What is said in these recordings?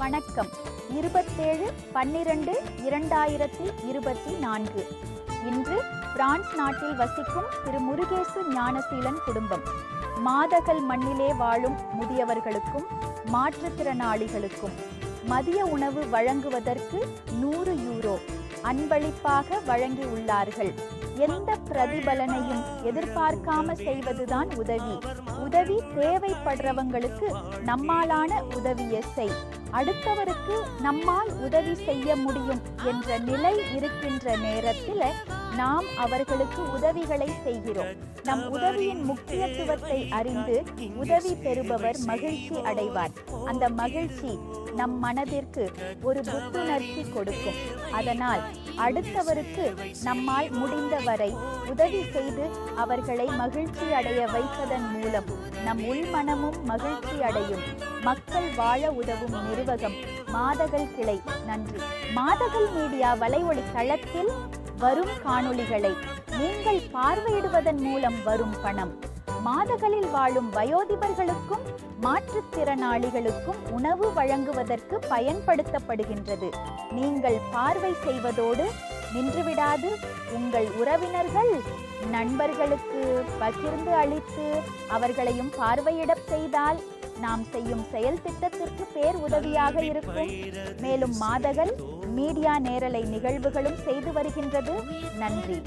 வணக்கம். இருபத்தேழு பன்னிரண்டு இரண்டாயிரத்தி இருபத்தி நான்கு. இன்று பிரான்ஸ் நாட்டில் வசிக்கும் திரு முருகேசு ஞானசீலன் குடும்பம். மாதகல் மண்ணிலே வாழும் முதியவர்களுக்கும் மாற்றுத்திறனாளிகளுக்கும் மதிய உணவு வழங்குவதற்கு நூறு யூரோ அன்பளிப்பாக வழங்கியுள்ளார்கள் எந்த பிரதிபலனையும் எதிர்பார்க்காம செய்வதுதான் உதவி. உதவி தேவைப்படுறவங்களுக்கு நம்மாலான உதவியை செய். அடுத்தவருக்கு நம்மால் உதவி செய்ய முடியும் என்ற நிலை இருக்கின்ற நேரத்தில் நாம் அவர்களுக்கு உதவிகளை செய்கிறோம். நம் உதவியின் முக்கியத்துவத்தை அறிந்து உதவி பெறுபவர் மகிழ்ச்சி அடைவார். அந்த மகிழ்ச்சி நம் மனதிற்கு ஒரு புத்துணர்ச்சி கொடுக்கும். அதனால் அடுத்தவருக்கு நம்மால் முடிந்தவரை உதவி செய்து அவர்களை மகிழ்ச்சி அடைய வைப்பதன் மூலம் நம் உள்மனமும் மகிழ்ச்சி அடையும். மக்கள் வாழ உதவும் நிர்வகம். மாதகல் கிளை. நன்றி. மாதகல் மீடியா வலைவொலி தளத்தில் வரும் காணொளிகளை நீங்கள் பார்வையிடுவதன் மூலம் வரும் பணம். மாதகளில் வாழும் வயோதிபர்களுக்கும் மாற்றுத்திறனாளிகளுக்கும் உணவு வழங்குவதற்கு பயன்படுத்தப்படுகின்றது. நீங்கள் பார்வை செய்வதோடு நின்றுவிடாது. உங்கள் உறவினர்கள் நண்பர்களுக்கு பகிர்ந்து அளித்து அவர்களையும் பார்வையிடப் செய்தால் நாம் செய்யும் செயல் திட்டத்திற்கு பேர் உதவியாக இருக்கும். மேலும் மாதகள் மீடியா நேரலை நிகழ்வுகளும் செய்து வருகின்றது. நன்றி.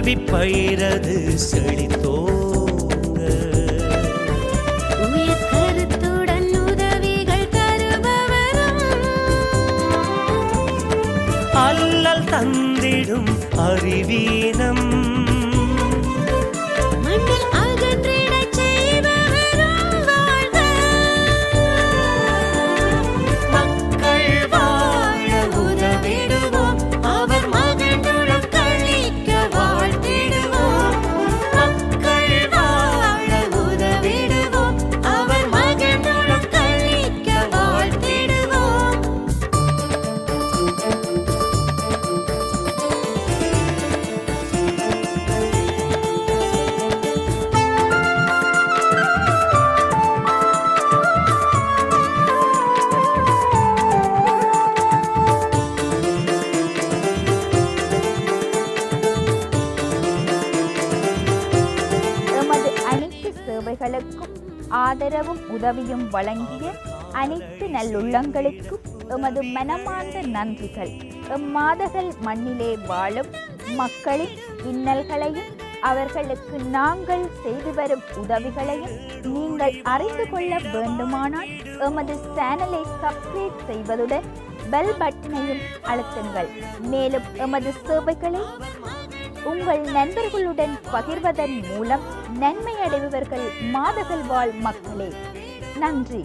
கல்வி பயிரது தருபவரும். அல்லல் தந்திடும் அறிவீனம். மண்ணில் சேவைகளுக்கும் ஆதரவும் உதவியும் வழங்கிய அனைத்து நல்லுள்ளங்களுக்கும் எமது மனமார்ந்த நன்றிகள். எம்மாதர்கள் மண்ணிலே வாழும் மக்களின் இன்னல்களையும் அவர்களுக்கு நாங்கள் செய்து வரும் உதவிகளையும் நீங்கள் அறிந்து கொள்ள வேண்டுமானால் எமது சேனலை சப்ஸ்கிரைப் செய்வதுடன் பெல் பட்டனையும் அழுத்துங்கள். மேலும் எமது சேவைகளை உங்கள் நண்பர்களுடன் பகிர்வதன் மூலம் நன்மை அடைபவர்கள் மாதகள் வாழ் மக்களே. நன்றி.